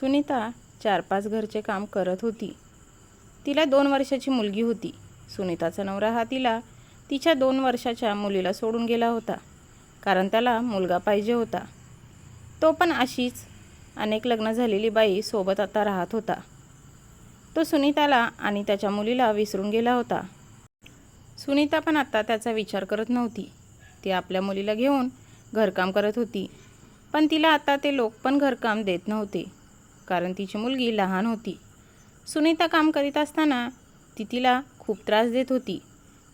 सुनीता चार पाच घरचे काम करत होती. तिला दोन वर्षाची मुलगी होती. सुनीताचा नवरा हा तिला तिच्या दोन वर्षाच्या मुलीला सोडून गेला होता कारण त्याला मुलगा पाहिजे होता. तो पण अशीच अनेक लग्न झालेली बाई सोबत आता राहत होता. तो सुनीताला आणि त्याच्या मुलीला विसरून गेला होता. सुनीता पण आता त्याचा विचार करत नव्हती. ती आपल्या मुलीला घेऊन घरकाम करत होती पण तिला आता ते लोक पण घरकाम देत नव्हते. कारण तिची मुलगी लहान होती. सुनीता काम करीत असताना ती तिला खूप त्रास देत होती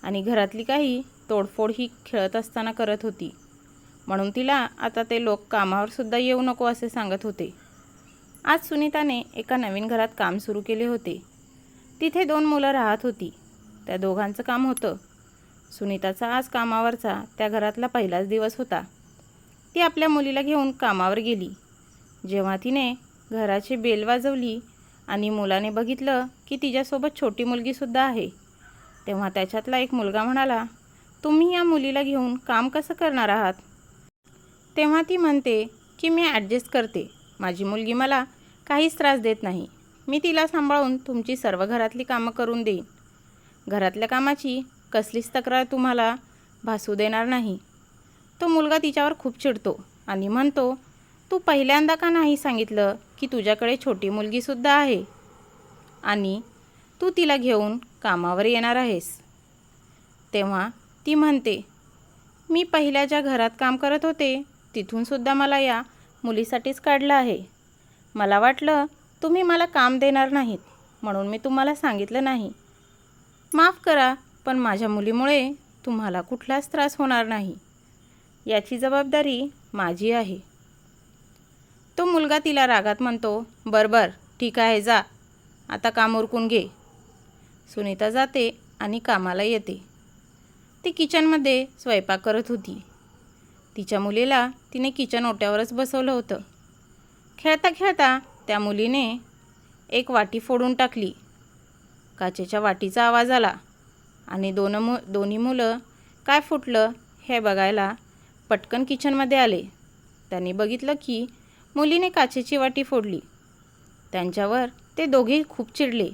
आणि घरातली काही तोडफोड ही खेळत असताना करत होती. म्हणून तिला आता ते लोक कामावर सुद्धा येऊ नको असे सांगत होते. आज सुनीताने एका नवीन घरात काम सुरू केले होते. तिथे दोन मुलं राहत होती. त्या दोघांचं काम होतं. सुनीताचा आज कामावरचा त्या घरातला पहिलाच दिवस होता. ती आपल्या मुलीला घेऊन कामावर गेली. जेव्हा तिने घराची बेल वाजवली आणि मुलाने बघितलं की तिच्यासोबत छोटी मुलगीसुद्धा आहे. तेव्हा त्याच्यातला एक मुलगा म्हणाला तुम्ही या मुलीला घेऊन काम कसं करणार आहात? तेव्हा ती म्हणते की मी ॲडजस्ट करते. माझी मुलगी मला काहीच त्रास देत नाही. मी तिला सांभाळून तुमची सर्व घरातली कामं करून देईन. घरातल्या कामाची कसलीच तक्रार तुम्हाला भासू देणार नाही. तो मुलगा तिच्यावर खूप चिडतो आणि म्हणतो तू पहिल्यांदा का नाही सांगितलं की तुझ्याकडे छोटी मुलगीसुद्धा आहे. आणि तू तिला घेऊन कामावर येणार आहेस. तेव्हा ती म्हणते मी पहिल्या ज्या घरात काम करत होते तिथूनसुद्धा मला या मुलीसाठीच काढलं आहे. मला वाटलं तुम्ही मला काम देणार नाहीत म्हणून मी तुम्हाला सांगितलं नाही. माफ करा पण माझ्या मुलीमुळे तुम्हाला कुठलाच त्रास होणार नाही. याची जबाबदारी माझी आहे. तो मुलगा तिला रागात म्हणतो बर बर ठीक आहे जा. आता काम उरकून घे. सुनीता जाते आणि कामाला येते. ती किचनमध्ये स्वयंपाक करत होती. तिच्या मुलीला तिने किचन ओट्यावरच बसवलं होतं. खेळता खेळता त्या मुलीने एक वाटी फोडून टाकली. काचेच्या वाटीचा आवाज आला आणि दोन मु दोन्ही मुलं काय फुटलं हे बघायला पटकन किचनमध्ये आले. त्यांनी बघितलं की मुलीने काचेची वाटी फोडली. त्यांच्यावर ते दोघे खूप चिडले.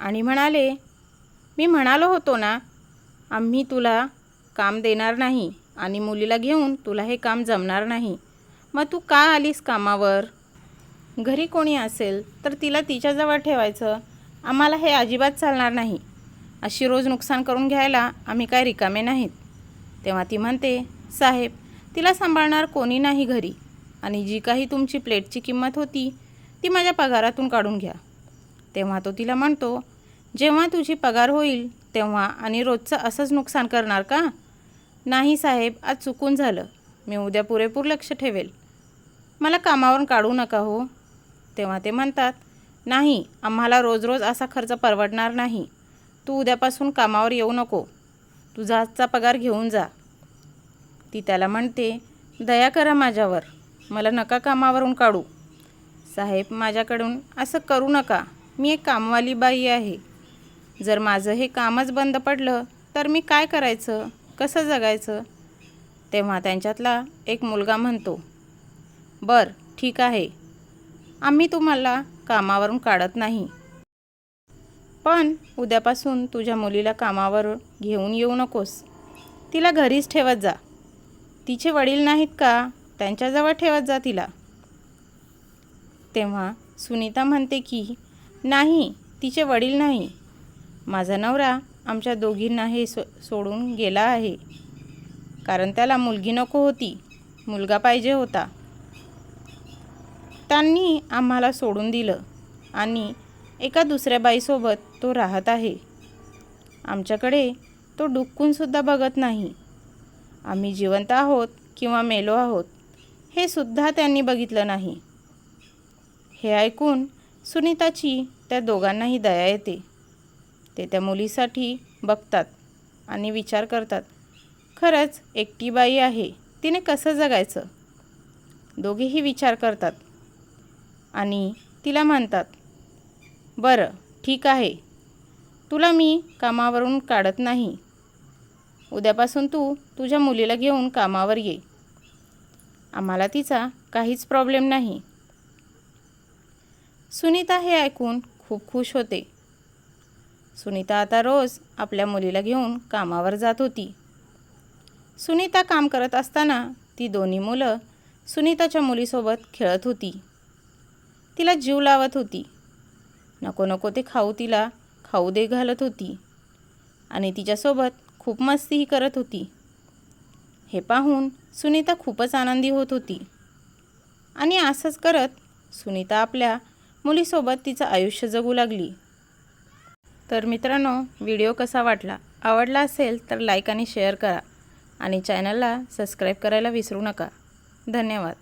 आणि म्हणाले मी म्हणालो होतो ना आम्ही तुला काम देणार नाही आणि मुलीला घेऊन तुला हे काम जमणार नाही. मग तू का आलीस कामावर? घरी कोणी असेल तर तिला तिच्याजवळ ठेवायचं. आम्हाला हे अजिबात चालणार नाही. अशी रोज नुकसान करून घ्यायला आम्ही काय रिकामे नाहीत. तेव्हा ती म्हणते साहेब तिला सांभाळणार कोणी नाही घरी. आणि जी काही तुमची प्लेटची किंमत होती ती माझ्या पगारातून काढून घ्या. तेव्हा तो तिला म्हणतो जेव्हा तुझी पगार होईल तेव्हा आणि रोजचं असंच नुकसान करणार का? नाही साहेब आज चुकून झालं. मी उद्या पुरेपूर लक्ष ठेवेल. मला कामावरून काढू नका हो. तेव्हा ते म्हणतात नाही आम्हाला रोज रोज असा खर्च परवडणार नाही. तू उद्यापासून कामावर येऊ नको. तुझा आजचा पगार घेऊन जा. ती त्याला म्हणते दया करा माझ्यावर. मला नका कामावरून काढू. साहेब माझ्याकडून असं करू नका. मी एक कामवाली बाई आहे. जर माझं हे कामच बंद पडलं तर मी काय करायचं? कसं जगायचं? तेव्हा त्यांच्यातला एक मुलगा म्हणतो बर ठीक आहे. आम्ही तुम्हाला कामावरून काढत नाही. पण उद्यापासून तुझ्या मुलीला कामावर घेऊन येऊ नकोस. तिला घरीच ठेवत जा. तिचे वडील नाहीत का? त्यांच्याजवळ ठेवत जा तिला. तेव्हा सुनीता म्हणते की नाही तिचे वडील नाही. माझा नवरा आमच्या दोघींना हे सो सोडून गेला आहे. कारण त्याला मुलगी नको होती. मुलगा पाहिजे होता. त्यांनी आम्हाला सोडून दिलं आणि एका दुसऱ्या बाईसोबत तो राहत आहे. आमच्याकडे तो डुकूनसुद्धा बघत नाही. आम्ही जिवंत आहोत किंवा मेलो आहोत. हे सुद्धा त्यांनी बघितलं नाही. हे ऐकून सुनीताची त्या दोघांनाही दया येते. ते त्या मुलीसाठी बघतात आणि विचार करतात खरंच एकटी बाई आहे तिने कसं जगायचं? दोघेही विचार करतात आणि तिला म्हणतात बरं ठीक आहे. तुला मी कामावरून काढत नाही. उद्यापासून तू तुझ्या मुलीला घेऊन कामावर ये. आम्हाला तिचा काहीच प्रॉब्लेम नाही. सुनीता हे ऐकून खूप खुश होते. सुनीता आता रोज आपल्या मुलीला घेऊन कामावर जात होती. सुनीता काम करत असताना ती दोन्ही मुलं सुनीताच्या मुलीसोबत खेळत होती. तिला जीव लावत होती. नको नको ते खाऊ तिला खाऊ दे घालत होती. आणि तिच्यासोबत खूप मस्तीही करत होती. हे पाहून सुनीता खूपच आनंदी होत होती. आणि असंच करत सुनीता आपल्या मुलीसोबत तिचं आयुष्य जगू लागली. तर मित्रांनो व्हिडिओ कसा वाटला? आवडला असेल तर लाईक आणि शेअर करा. आणि चॅनलला सबस्क्राईब करायला विसरू नका. धन्यवाद.